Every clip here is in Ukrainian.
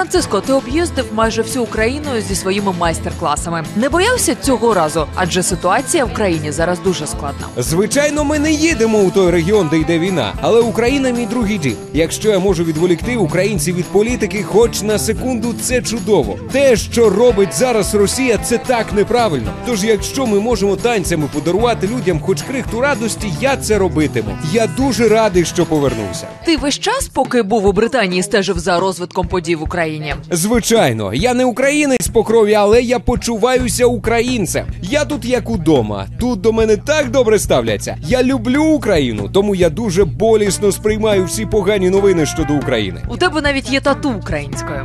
Франциско, ти об'їздив майже всю Україну зі своїми майстер-класами. Не боявся цього разу, адже ситуація в країні зараз дуже складна. Звичайно, ми не їдемо у той регіон, де йде війна, але Україна мій другий дім. Якщо я можу відволікти українців від політики, хоч на секунду, це чудово. Те, що робить зараз Росія, це так неправильно. Тож, якщо ми можемо танцями подарувати людям хоч крихту радості, я це робитиму. Я дуже радий, що повернувся. Ти весь час, поки був у Британії, стежив за розвитком подій в Україні. Звичайно, я не українець по крові, але я почуваюся українцем. Я тут як удома. Тут до мене так добре ставляться. Я люблю Україну, тому я дуже болісно сприймаю всі погані новини щодо України. У тебе навіть є тату українською.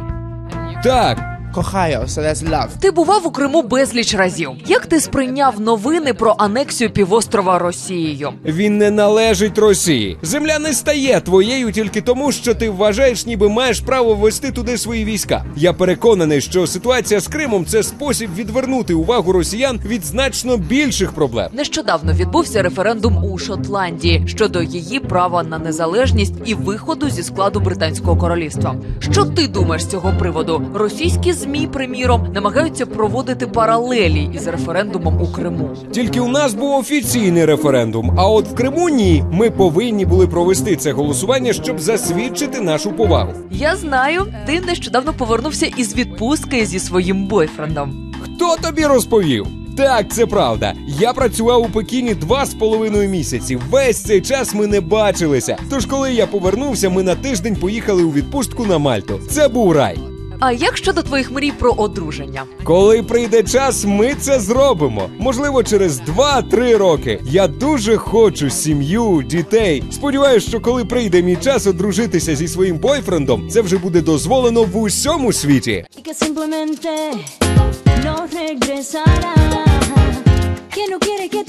Так, Кохаю, so that's love. Ти бував у Криму безліч разів. Як ти сприйняв новини про анексію півострова Росією? він не належить Росії. Земля не стає твоєю тільки тому, що ти вважаєш, ніби маєш право ввести туди свої війська. Я переконаний, що ситуація з Кримом це спосіб відвернути увагу росіян від значно більших проблем. Нещодавно відбувся референдум у Шотландії щодо її права на незалежність і виходу зі складу британського королівства. Що ти думаєш з цього приводу? Російські змі, приміром, намагаються проводити паралелі із референдумом у Криму. Тільки у нас був офіційний референдум. А от в Криму ні. Ми повинні були провести це голосування, щоб засвідчити нашу повагу. Я знаю, ти нещодавно повернувся із відпустки зі своїм бойфрендом. Хто тобі розповів? Так, це правда. Я працював у Пекіні два з половиною місяці. Весь цей час ми не бачилися. Тож, коли я повернувся, ми на тиждень поїхали у відпустку на Мальту. Це був рай. А як щодо твоїх мрій про одруження? Коли прийде час, ми це зробимо. Можливо, через 2-3 роки. Я дуже хочу сім'ю, дітей. Сподіваюсь, що коли прийде мій час одружитися зі своїм бойфрендом, це вже буде дозволено в усьому світі. no regresará. Que no quiere que